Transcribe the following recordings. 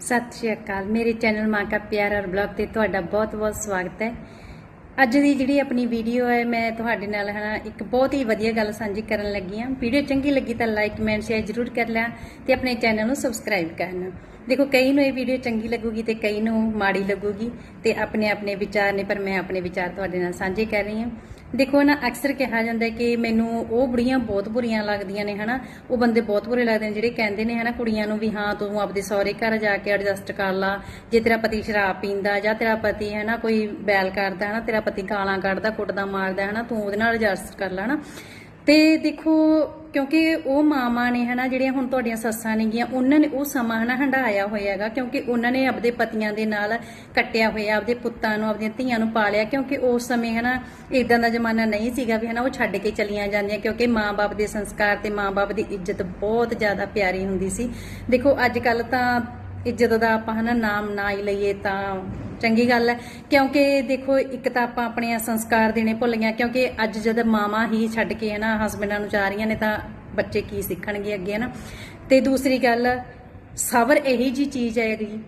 ਸਤਿ ਸ਼੍ਰੀ ਅਕਾਲ। ਮੇਰੇ ਚੈਨਲ ਮਾਂ ਕਾ ਪਿਆਰ ਔਰ ਬਲੌਗ ਤੇ ਤੁਹਾਡਾ ਬਹੁਤ-ਬਹੁਤ ਸਵਾਗਤ ਹੈ। ਅੱਜ ਦੀ ਜਿਹੜੀ ਆਪਣੀ ਵੀਡੀਓ ਹੈ, ਮੈਂ ਤੁਹਾਡੇ ਨਾਲ ਹਨਾ ਇੱਕ ਬਹੁਤ ਹੀ ਵਧੀਆ ਗੱਲ ਸਾਂਝੀ ਕਰਨ ਲੱਗੀ ਹਾਂ। ਵੀਡੀਓ ਚੰਗੀ ਲੱਗੀ ਤਾਂ ਲਾਈਕ ਕਮੈਂਟ ਸ਼ੇਅਰ ਜ਼ਰੂਰ ਕਰ ਲਿਆ ਤੇ ਆਪਣੇ ਚੈਨਲ ਨੂੰ ਸਬਸਕ੍ਰਾਈਬ ਕਰਨਾ। ਦੇਖੋ, ਕਈ ਨੂੰ ਇਹ ਵੀਡੀਓ ਚੰਗੀ ਲੱਗੂਗੀ ਤੇ ਕਈ ਨੂੰ ਮਾੜੀ ਲੱਗੂਗੀ ਤੇ ਆਪਣੇ ਆਪਣੇ ਵਿਚਾਰ ਨੇ, ਪਰ ਮੈਂ ਆਪਣੇ ਵਿਚਾਰ ਤੁਹਾਡੇ ਨਾਲ ਸਾਂਝੇ ਕਰ ਰਹੀ ਹਾਂ। ਦੇਖੋ ਨਾ, ਅਕਸਰ ਕਿਹਾ ਜਾਂਦਾ ਕਿ ਮੈਨੂੰ ਉਹ ਬੁੜੀਆਂ ਬਹੁਤ ਬੁਰੀਆਂ ਲੱਗਦੀਆਂ ਨੇ, ਹਨਾ? ਉਹ ਬੰਦੇ ਬਹੁਤ ਬੁਰੇ ਲੱਗਦੇ ਨੇ ਜਿਹੜੇ ਕਹਿੰਦੇ ਨੇ, ਹਨਾ, ਕੁੜੀਆਂ ਨੂੰ ਵੀ ਹਾਂ, ਤੂੰ ਆਪਦੇ ਸਹੁਰੇ ਘਰ ਜਾ ਕੇ ਐਡਜਸਟ ਕਰ ਲਾ। ਜੇ ਤੇਰਾ ਪਤੀ ਸ਼ਰਾਬ ਪੀਂਦਾ ਜਾਂ ਤੇਰਾ ਪਤੀ, ਹਨਾ, ਕੋਈ ਬੈਲ ਕਰਦਾ ਹਨਾ, ਤੇਰਾ ਪਤੀ ਗਾਲਾਂ ਕੱਢਦਾ, ਕੁੱਟਦਾ, ਮਾਰਦਾ, ਹਨਾ, ਤੂੰ ਉਹਦੇ ਨਾਲ ਐਡਜਸਟ ਕਰ ਲੈ, ਹਨਾ? ਤੇ ਦੇਖੋ, ਕਿਉਂਕਿ ਉਹ ਮਾਵਾਂ ਨੇ ਹਨਾ, ਜਿਹੜੀਆਂ ਹੁਣ ਤੁਹਾਡੀਆਂ ਸੱਸਾਂ ਨੇਗੀਆਂ ਉਹਨਾਂ ਨੇ ਉਹ ਸਮਾਂ ਹਨਾ ਹੰਡਾਇਆ ਹੋਇਆ ਹੈਗਾ, ਕਿਉਂਕਿ ਉਹਨਾਂ ਨੇ ਆਪਦੇ ਪਤੀਆਂ ਦੇ ਨਾਲ ਕੱਟਿਆ ਹੋਇਆ, ਆਪਦੇ ਪੁੱਤਾਂ ਨੂੰ, ਆਪਦੀਆਂ ਧੀਆਂ ਨੂੰ ਪਾਲਿਆ, ਕਿਉਂਕਿ ਉਸ ਸਮੇਂ ਹਨਾ ਇਦਾਂ ਦਾ ਜ਼ਮਾਨਾ ਨਹੀਂ ਸੀਗਾ ਵੀ ਹਨਾ, ਉਹ ਛੱਡ ਕੇ ਚਲੀਆਂ ਜਾਂਦੀਆਂ, ਕਿਉਂਕਿ ਮਾਂ-ਬਾਪ ਦੇ ਸੰਸਕਾਰ ਤੇ ਮਾਂ-ਬਾਪ ਦੀ ਇੱਜ਼ਤ ਬਹੁਤ ਜ਼ਿਆਦਾ ਪਿਆਰੀ ਹੁੰਦੀ ਸੀ। ਦੇਖੋ ਅੱਜ ਕੱਲ ਤਾਂ ਇੱਜ਼ਤ ਦਾ ਆਪਾਂ ਹਨਾ, ਨਾਮ ਨਾ ਹੀ ਲਈਏ ਤਾਂ ਚੰਗੀ ਗੱਲ ਹੈ। ਕਿਉਂਕਿ ਦੇਖੋ, ਇੱਕ ਤਾਂ ਆਪਾਂ ਆਪਣੇ ਸੰਸਕਾਰ ਦੇਣੇ ਭੁੱਲ ਗਏ ਕਿਉਂਕਿ ਅੱਜ ਜਦ ਮਾਵਾਂ ਹੀ ਛੱਡ ਕੇ ਹੈ ਨਾ ਹਸਬੰਡਾਂ ਨੂੰ ਜਾ ਰਹੀਆਂ ਨੇ ਤਾਂ ਬੱਚੇ ਕੀ ਸਿੱਖਣਗੇ ਅੱਗੇ ਹੈ ਨਾ ਤੇ ਦੂਸਰੀ ਗੱਲ, ਸਬਰ ਇਹੀ ਜੀ ਚੀਜ਼ ਹੈਗੀ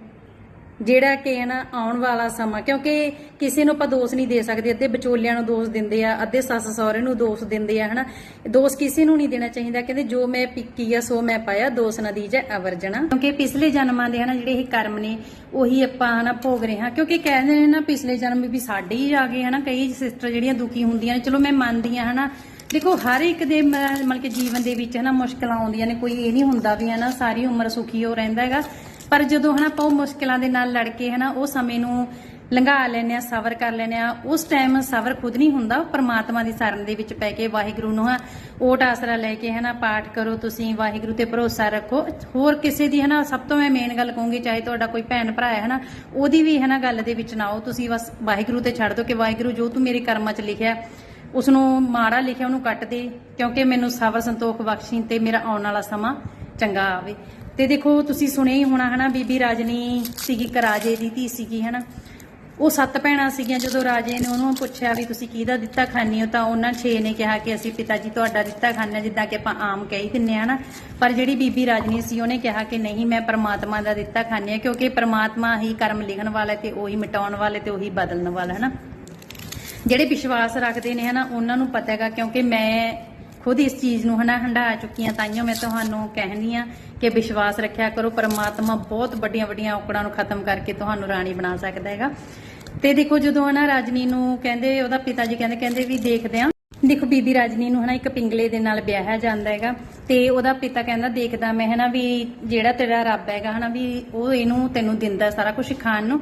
ਜਿਹੜਾ ਕਿ ਹੈ ਨਾ ਆਉਣ ਵਾਲਾ ਸਮਾਂ, ਕਿਉਂਕਿ ਕਿਸੇ ਨੂੰ ਆਪਾਂ ਦੋਸ਼ ਨਹੀਂ ਦੇ ਸਕਦੇ, ਅੱਧੇ ਵਿਚੋਲਿਆਂ ਨੂੰ ਦੋਸ਼ ਦਿੰਦੇ ਆ, ਅੱਧੇ ਸੱਸ ਸਹੁਰੇ ਨੂੰ ਦੋਸ਼ ਦਿੰਦੇ ਆ, ਹਨਾ। ਦੋਸ਼ ਕਿਸੇ ਨੂੰ ਨਹੀਂ ਦੇਣਾ ਚਾਹੀਦਾ, ਕਹਿੰਦੇ ਜੋ ਮੈਂ ਪਿੱਕੀ ਆ, ਸੋ ਮੈਂ ਪਾਇਆ, ਦੋਸ਼ ਨਾ ਦੀਜੈ ਅਵਰਜਣਾ। ਕਿਉਂਕਿ ਪਿਛਲੇ ਜਨਮਾਂ ਦੇ ਹਨਾ, ਜਿਹੜੇ ਇਹ ਕਰਮ ਨੇ, ਉਹੀ ਆਪਾਂ ਹਨਾ ਭੋਗ ਰਹੇ ਹਾਂ। ਕਿਉਂਕਿ ਕਹਿੰਦੇ ਨੇ ਨਾ, ਪਿਛਲੇ ਜਨਮ ਵੀ ਸਾਡੇ ਹੀ ਆ ਗਏ ਹਨਾ, ਕਈ ਸਿਸਟਰ ਜਿਹੜੀਆਂ ਦੁਖੀ ਹੁੰਦੀਆਂ ਨੇ, ਚਲੋ ਮੈਂ ਮੰਨਦੀ ਆ ਹਨਾ। ਦੇਖੋ, ਹਰ ਇੱਕ ਦੇ ਮਤਲਬ ਕਿ ਜੀਵਨ ਦੇ ਵਿੱਚ ਹਨਾ, ਮੁਸ਼ਕਲਾਂ ਆਉਂਦੀਆਂ ਨੇ, ਕੋਈ ਇਹ ਨਹੀਂ ਹੁੰਦਾ ਵੀ ਹਨਾ, ਸਾਰੀ ਉਮਰ ਸੁਖੀ ਹੋ ਰਹਿੰਦਾ ਹੈਗਾ। ਪਰ ਜਦੋਂ ਹਨਾ ਆਪਾਂ ਉਹ ਮੁਸ਼ਕਲਾਂ ਦੇ ਨਾਲ ਲੜ ਕੇ ਹਨਾ ਉਹ ਸਮੇਂ ਨੂੰ ਲੰਘਾ ਲੈਨੇ ਆ ਸਬਰ ਕਰ ਲੈਨੇ ਆ ਉਸ ਟਾਈਮ ਸਬਰ ਖੁਦ ਨਹੀਂ ਹੁੰਦਾ, ਉਹ ਪਰਮਾਤਮਾ ਦੀ ਸ਼ਰਨ ਦੇ ਵਿੱਚ ਪੈ ਕੇ ਵਾਹਿਗੁਰੂ ਨੂੰ ਹਾਂ ਓਟ ਆਸਰਾ ਲੈ ਕੇ ਹਨਾ ਪਾਠ ਕਰੋ ਤੁਸੀਂ, ਵਾਹਿਗੁਰੂ ਤੇ ਭਰੋਸਾ ਰੱਖੋ। ਹੋਰ ਕਿਸੇ ਦੀ ਹਨਾ ਸਭ ਤੋਂ ਮੈਂ ਮੇਨ ਗੱਲ ਕਹੂੰਗੀ, ਚਾਹੇ ਤੁਹਾਡਾ ਕੋਈ ਭੈਣ ਭਰਾ ਹੈ ਹਨਾ, ਉਹਦੀ ਵੀ ਹਨਾ ਗੱਲ ਦੇ ਵਿੱਚ ਨਾ ਆਓ, ਤੁਸੀਂ ਬਸ ਵਾਹਿਗੁਰੂ ਤੇ ਛੱਡ ਦਿਓ ਕਿ ਵਾਹਿਗੁਰੂ ਜੋ ਤੂੰ ਮੇਰੇ ਕਰਮਾਂ 'ਚ ਲਿਖਿਆ ਉਸ ਨੂੰ ਮਾੜਾ ਲਿਖਿਆ, ਉਹਨੂੰ ਕੱਟ ਦੇ, ਕਿਉਂਕਿ ਮੈਨੂੰ ਸਬਰ ਸੰਤੋਖ ਬਖਸ਼ੀ ਤੇ ਮੇਰਾ ਆਉਣ ਵਾਲਾ ਸਮਾਂ ਚੰਗਾ ਆਵੇ। ਤੇ ਦੇਖੋ, ਤੁਸੀਂ ਸੁਣਿਆ ਹੀ ਹੋਣਾ ਹਨਾ, ਬੀਬੀ ਰਾਜਨੀ ਸੀਗੀ ਇੱਕ ਰਾਜੇ ਦੀ ਧੀ ਸੀਗੀ ਹਨਾ। ਉਹ ਸੱਤ ਭੈਣਾਂ ਸੀਗੀਆਂ, ਜਦੋਂ ਰਾਜੇ ਨੇ ਉਹਨੂੰ ਪੁੱਛਿਆ ਵੀ ਤੁਸੀਂ ਕਿਹਦਾ ਦਿੱਤਾ ਖਾਂਦੇ ਹੋ ਤਾਂ ਉਹਨਾਂ ਛੇ ਨੇ ਕਿਹਾ ਕਿ ਅਸੀਂ ਪਿਤਾ ਜੀ ਤੁਹਾਡਾ ਦਿੱਤਾ ਖਾਂਦੇ ਹਾਂ ਜਿੱਦਾਂ ਕਿ ਆਪਾਂ ਆਮ ਕਹੀ ਦਿੰਨੇ ਆ ਨਾ ਪਰ ਜਿਹੜੀ ਬੀਬੀ ਰਾਜਨੀ ਸੀ, ਉਹਨੇ ਕਿਹਾ ਕਿ ਨਹੀਂ, ਮੈਂ ਪਰਮਾਤਮਾ ਦਾ ਦਿੱਤਾ ਖਾਂਦੀ ਹਾਂ ਕਿਉਂਕਿ ਪਰਮਾਤਮਾ ਹੀ ਕਰਮ ਲਿਖਣ ਵਾਲਾ ਤੇ ਉਹੀ ਮਿਟਾਉਣ ਵਾਲੇ ਤੇ ਉਹੀ ਬਦਲਣ ਵਾਲਾ ਹੈ ਨਾ ਜਿਹੜੇ ਵਿਸ਼ਵਾਸ ਰੱਖਦੇ ਨੇ ਹਨਾ, ਉਹਨਾਂ ਨੂੰ ਪਤਾ ਹੈਗਾ, ਕਿਉਂਕਿ ਮੈਂ ਖੁਦ ਇਸ ਚੀਜ਼ ਨੂੰ ਹਨਾ ਹੰਢਾ ਚੁੱਕੀ ਤਾਈਓ ਮੈਂ ਤੁਹਾਨੂੰ ਕਹਿੰਦੀ ਆ ਕਿ ਵਿਸ਼ਵਾਸ ਰੱਖਿਆ ਕਰੋ, ਪਰਮਾਤਮਾ ਬਹੁਤ ਵੱਡੀਆਂ ਵੱਡੀਆਂ ਔਕੜਾਂ ਨੂੰ ਖਤਮ ਕਰਕੇ ਤੁਹਾਨੂੰ ਰਾਣੀ ਬਣਾ ਸਕਦਾ ਹੈਗਾ। ਤੇ ਦੇਖੋ ਜਦੋਂ ਹਨਾ ਰਾਜਨੀ ਨੂੰ ਕਹਿੰਦੇ, ਉਹਦਾ ਪਿਤਾ ਜੀ ਕਹਿੰਦੇ ਕਹਿੰਦੇ ਵੀ ਦੇਖਦੇ ਆ। ਦੇਖੋ ਬੀਬੀ ਰਾਜਨੀ ਨੂੰ ਹਨਾ ਇੱਕ ਪਿੰਗਲੇ ਦੇ ਨਾਲ ਵਿਆਹਿਆ ਜਾਂਦਾ ਹੈਗਾ ਤੇ ਉਹਦਾ ਪਿਤਾ ਕਹਿੰਦਾ, ਦੇਖਦਾ ਮੈਂ ਹਨਾ ਵੀ ਜਿਹੜਾ ਤੇਰਾ ਰੱਬ ਹੈਗਾ ਹਨਾ ਵੀ ਉਹ ਇਹਨੂੰ ਤੈਨੂੰ ਦਿੰਦਾ ਸਾਰਾ ਕੁਝ ਖਾਣ ਨੂੰ।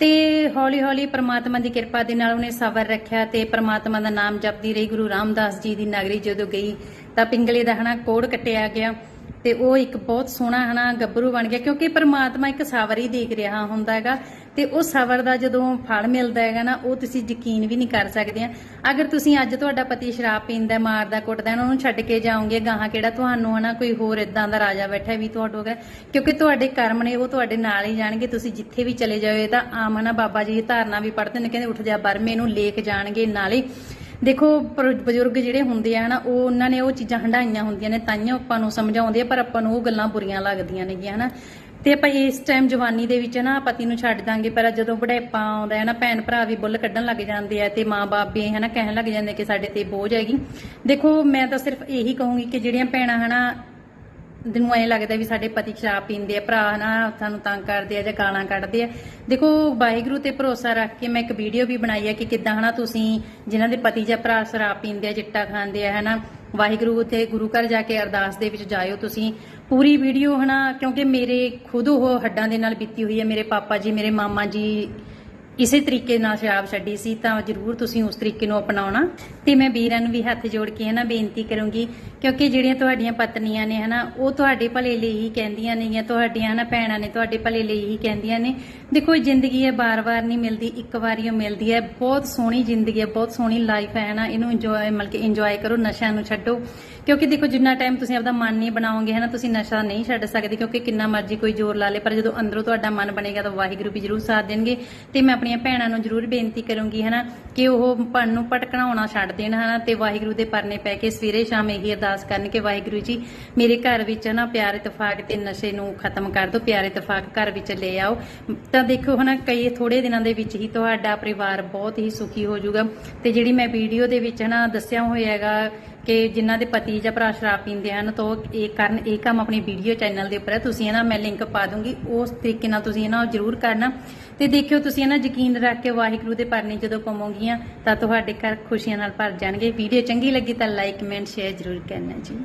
ਤੇ ਹੌਲੀ ਹੌਲੀ ਪ੍ਰਮਾਤਮਾ ਦੀ ਕਿਰਪਾ ਦੇ ਨਾਲ ਉਹਨੇ ਸਬਰ ਰੱਖਿਆ ਤੇ ਪ੍ਰਮਾਤਮਾ ਦਾ ਨਾਮ ਜਪਦੀ ਰਹੀ, ਗੁਰੂ ਰਾਮਦਾਸ ਜੀ ਦੀ ਨਗਰੀ ਜਦੋਂ ਗਈ ਤਾਂ ਪਿੰਗਲੇ ਦਾ ਹਨਾ ਕੋੜ ਕੱਟਿਆ ਗਿਆ ਤੇ ਉਹ ਇੱਕ ਬਹੁਤ ਸੋਹਣਾ ਹਨਾ ਗੱਭਰੂ ਬਣ ਗਿਆ ਕਿਉਂਕਿ ਪ੍ਰਮਾਤਮਾ ਇੱਕ ਸਾਵਰ ਹੀ ਦੇਖ ਰਿਹਾ ਹੁੰਦਾ ਹੈਗਾ। ਤੇ ਉਹ ਸਬਰ ਦਾ ਜਦੋਂ ਫਲ ਮਿਲਦਾ ਹੈਗਾ ਨਾ, ਉਹ ਤੁਸੀਂ ਯਕੀਨ ਵੀ ਨਹੀਂ ਕਰ ਸਕਦੇ ਆ। ਅਗਰ ਤੁਸੀਂ ਅੱਜ ਤੁਹਾਡਾ ਪਤੀ ਸ਼ਰਾਬ ਪੀਂਦਾ, ਮਾਰਦਾ, ਕੁੱਟਦਾ, ਉਹਨਾਂ ਨੂੰ ਛੱਡ ਕੇ ਜਾਓਗੇ, ਗਾਹਾਂ ਕਿਹੜਾ ਤੁਹਾਨੂੰ ਹਨਾ ਕੋਈ ਹੋਰ ਇਦਾਂ ਦਾ ਰਾਜਾ ਬੈਠਾ ਵੀ ਤੁਹਾਡੋਗਾ ਕਿਉਂਕਿ ਤੁਹਾਡੇ ਕਰਮ ਨੇ ਉਹ ਤੁਹਾਡੇ ਨਾਲ ਹੀ ਜਾਣਗੇ, ਤੁਸੀਂ ਜਿੱਥੇ ਵੀ ਚਲੇ ਜਾਓ, ਇਹ ਤਾਂ ਆਮ ਹਨਾ ਬਾਬਾ ਜੀ ਦੀ ਧਾਰਨਾ ਵੀ ਪੜ੍ਹਦੇ ਨੇ, ਕਹਿੰਦੇ ਉੱਠ ਜਾ ਬਰਮੇ ਨੂੰ ਲੇਖ ਜਾਣਗੇ ਨਾਲੇ। ਦੇਖੋ ਬਜ਼ੁਰਗ ਜਿਹੜੇ ਹੁੰਦੇ ਆ ਨਾ ਉਹ ਉਹਨਾਂ ਨੇ ਉਹ ਚੀਜ਼ਾਂ ਹੰਡਾਈਆਂ ਹੁੰਦੀਆਂ ਨੇ ਤਾਈਓ ਆਪਾਂ ਨੂੰ ਸਮਝਾਉਂਦੇ ਆ, ਪਰ ਆਪਾਂ ਨੂੰ ਉਹ ਗੱਲਾਂ ਬੁਰੀਆਂ ਲੱਗਦੀਆਂ ਨੇਗੀਆਂ ਹਨਾ। ਤੇ ਆਪਾਂ ਇਸ ਟਾਈਮ ਜਵਾਨੀ ਦੇ ਵਿੱਚ ਨਾ ਪਤੀ ਨੂੰ ਛੱਡ ਦਾਂਗੇ, ਪਰ ਜਦੋਂ ਬੁਢਾਪਾ ਆਉਂਦਾ ਹੈ ਨਾ, ਭੈਣ ਭਰਾ ਵੀ ਬੁੱਲ ਕੱਢਣ ਲੱਗ ਜਾਂਦੇ ਆ ਤੇ ਮਾਂ-ਬਾਪ ਵੀ ਹਨਾ ਕਹਿਣ ਲੱਗ ਜਾਂਦੇ ਕਿ ਸਾਡੇ ਤੇ ਬੋਝ ਹੈਗੀ। ਦੇਖੋ, ਮੈਂ ਤਾਂ ਸਿਰਫ ਇਹੀ ਕਹੂੰਗੀ ਕਿ ਜਿਹੜੀਆਂ ਭੈਣਾਂ ਹਨਾ, ਨੂੰ ਐਂ ਲੱਗਦਾ ਵੀ ਸਾਡੇ ਪਤੀ ਸ਼ਰਾਬ ਪੀਂਦੇ ਆ, ਭਰਾ ਨਾ ਸਾਨੂੰ ਤੰਗ ਕਰਦੇ ਆ ਜਾਂ ਗਾਲਾਂ ਕੱਢਦੇ ਆ। ਦੇਖੋ, ਵਾਹਿਗੁਰੂ ਤੇ ਭਰੋਸਾ ਰੱਖ ਕੇ ਮੈਂ ਇੱਕ ਵੀਡੀਓ ਵੀ ਬਣਾਈ ਆ ਕਿ ਕਿੱਦਾਂ ਹਨਾ ਤੁਸੀਂ ਜਿਨ੍ਹਾਂ ਦੇ ਪਤੀ ਜਾਂ ਭਰਾ ਸ਼ਰਾਬ ਪੀਂਦੇ ਆ, ਚਿੱਟਾ ਖਾਂਦੇ ਆ ਹਨਾ ਵਾਹਿਗੁਰੂ, ਉੱਥੇ ਗੁਰੂ ਘਰ ਜਾ ਕੇ ਅਰਦਾਸ ਦੇ ਵਿੱਚ ਜਾਇਓ ਤੁਸੀਂ। ਪੂਰੀ ਵੀਡੀਓ ਹਨਾ, ਕਿਉਂਕਿ ਮੇਰੇ ਖੁਦ ਉਹ ਹੱਡਾਂ ਦੇ ਨਾਲ ਬੀਤੀ ਹੋਈ ਹੈ। ਮੇਰੇ ਪਾਪਾ ਜੀ, ਮੇਰੇ ਮਾਮਾ ਜੀ ਇਸੇ ਤਰੀਕੇ ਨਾਲ ਸ਼ਰਾਬ ਛੱਡੀ ਸੀ, ਤਾਂ ਜ਼ਰੂਰ ਤੁਸੀਂ ਉਸ ਤਰੀਕੇ ਨੂੰ ਅਪਣਾਉਣਾ। ਤੇ ਮੈਂ ਵੀਰਾਂ ਨੂੰ ਵੀ ਹੱਥ ਜੋੜ ਕੇ ਹਨਾ ਬੇਨਤੀ ਕਰੂੰਗੀ, ਕਿਉਂਕਿ ਜਿਹੜੀਆਂ ਤੁਹਾਡੀਆਂ ਪਤਨੀਆਂ ਨੇ ਹਨਾ, ਉਹ ਤੁਹਾਡੇ ਭਲੇ ਲਈ ਹੀ ਕਹਿੰਦੀਆਂ ਨੇਗੀਆਂ ਤੁਹਾਡੀਆਂ ਹਨਾ ਭੈਣਾਂ ਨੇ ਤੁਹਾਡੇ ਭਲੇ ਲਈ ਹੀ ਕਹਿੰਦੀਆਂ ਨੇ। ਦੇਖੋ, ਇਹ ਜ਼ਿੰਦਗੀ ਹੈ ਬਾਰ-ਬਾਰ ਨਹੀਂ ਮਿਲਦੀ, ਇੱਕ ਵਾਰੀ ਉਹ ਮਿਲਦੀ ਹੈ। ਬਹੁਤ ਸੋਹਣੀ ਜ਼ਿੰਦਗੀ ਹੈ, ਬਹੁਤ ਸੋਹਣੀ ਲਾਈਫ ਹੈ ਨਾ ਇਹਨੂੰ ਇੰਜੋਏ ਮਤਲਬ ਕਿ ਇੰਜੋਏ ਕਰੋ, ਨਸ਼ਿਆਂ ਨੂੰ ਛੱਡੋ। ਕਿਉਂਕਿ ਦੇਖੋ, ਜਿੰਨਾ ਟਾਈਮ ਤੁਸੀਂ ਆਪਦਾ ਮਨ ਨਹੀਂ ਬਣਾਓਗੇ ਹਨਾ, ਤੁਸੀਂ ਨਸ਼ਾ ਨਹੀਂ ਛੱਡ ਸਕਦੇ, ਕਿਉਂਕਿ ਕਿੰਨਾ ਮਰਜ਼ੀ ਕੋਈ ਜ਼ੋਰ ਲਾ ਲੇ, ਪਰ ਜਦੋਂ ਅੰਦਰੋਂ ਤੁਹਾਡਾ ਮਨ ਬਣੇਗਾ ਤਾਂ ਵਾਹਿਗੁਰੂ ਵੀ ਜ਼ਰੂਰ ਸਾਥ ਦੇਣਗੇ। ਤੇ ਮੈਂ ਆਪਣੀਆਂ ਭੈਣਾਂ ਨੂੰ ਜ਼ਰੂਰ ਬੇਨਤੀ ਕਰੂੰਗੀ, ਹਨਾ, ਕਿ ਉਹ ਪਣ ਨੂੰ ਭਟਕਣਾਉਣਾ ਛੱਡ ਦੇਣ, ਹਨਾ, ਤੇ ਵਾਹਿਗੁਰੂ ਦੇ ਪਰਨੇ ਪੈ ਕੇ ਸਵੇਰੇ ਸ਼ਾਮ ਇਹੀ ਅਰਦਾਸ ਕਰਨ ਕਿ ਵਾਹਿਗੁਰੂ ਜੀ, ਮੇਰੇ ਘਰ ਵਿੱਚ ਨਾ ਪਿਆਰ ਇਤਫਾਕ ਤੇ ਨਸ਼ੇ ਨੂੰ ਖਤਮ ਕਰ ਦਿਓ, ਪਿਆਰ ਇਤਫਾਕ ਘਰ ਵਿੱਚ ਲੈ ਆਓ। ਤਾਂ ਦੇਖੋ, ਹਨਾ, ਕਈ ਥੋੜੇ ਦਿਨਾਂ ਦੇ ਵਿੱਚ ਹੀ ਤੁਹਾਡਾ ਪਰਿਵਾਰ ਬਹੁਤ ਹੀ ਸੁਖੀ ਹੋ ਜਾਊਗਾ। ਤੇ ਜਿਹੜੀ ਮੈਂ ਵੀਡੀਓ ਦੇ ਵਿੱਚ, ਹਨਾ, ਦੱਸਿਆ ਹੋਇਆ ਹੈਗਾ ਕਿ ਜਿਨ੍ਹਾਂ ਦੇ ਪਤੀ ਜਾਂ ਭਰਾ ਸ਼ਰਾਬ ਪੀਂਦੇ ਹਨ, ਤਾਂ ਇਹ ਕਰਨ, ਇਹ ਕੰਮ ਆਪਣੀ ਵੀਡੀਓ ਚੈਨਲ ਦੇ ਉੱਪਰ ਹੈ। ਤੁਸੀਂ ਇਹਨਾਂ ਮੈਂ ਲਿੰਕ ਪਾ ਦੂੰਗੀ, ਉਸ ਤਰੀਕੇ ਨਾਲ ਤੁਸੀਂ ਇਹਨਾਂ ਜ਼ਰੂਰ ਕਰਨਾ। ਤੇ ਦੇਖਿਓ ਤੁਸੀਂ ਨਾ ਯਕੀਨ ਰੱਖ ਕੇ ਵਾਹਿਗੁਰੂ ਦੇ ਪਰਨੇ ਜਦੋਂ ਪਵੋਗੀਆਂ ਤਾਂ ਤੁਹਾਡੇ ਘਰ ਖੁਸ਼ੀਆਂ ਨਾਲ ਭਰ ਜਾਣਗੇ। ਵੀਡੀਓ ਚੰਗੀ ਲੱਗੀ ਤਾਂ ਲਾਈਕ ਕਮੈਂਟ ਸ਼ੇਅਰ ਜ਼ਰੂਰ ਕਰਨਾ ਜੀ।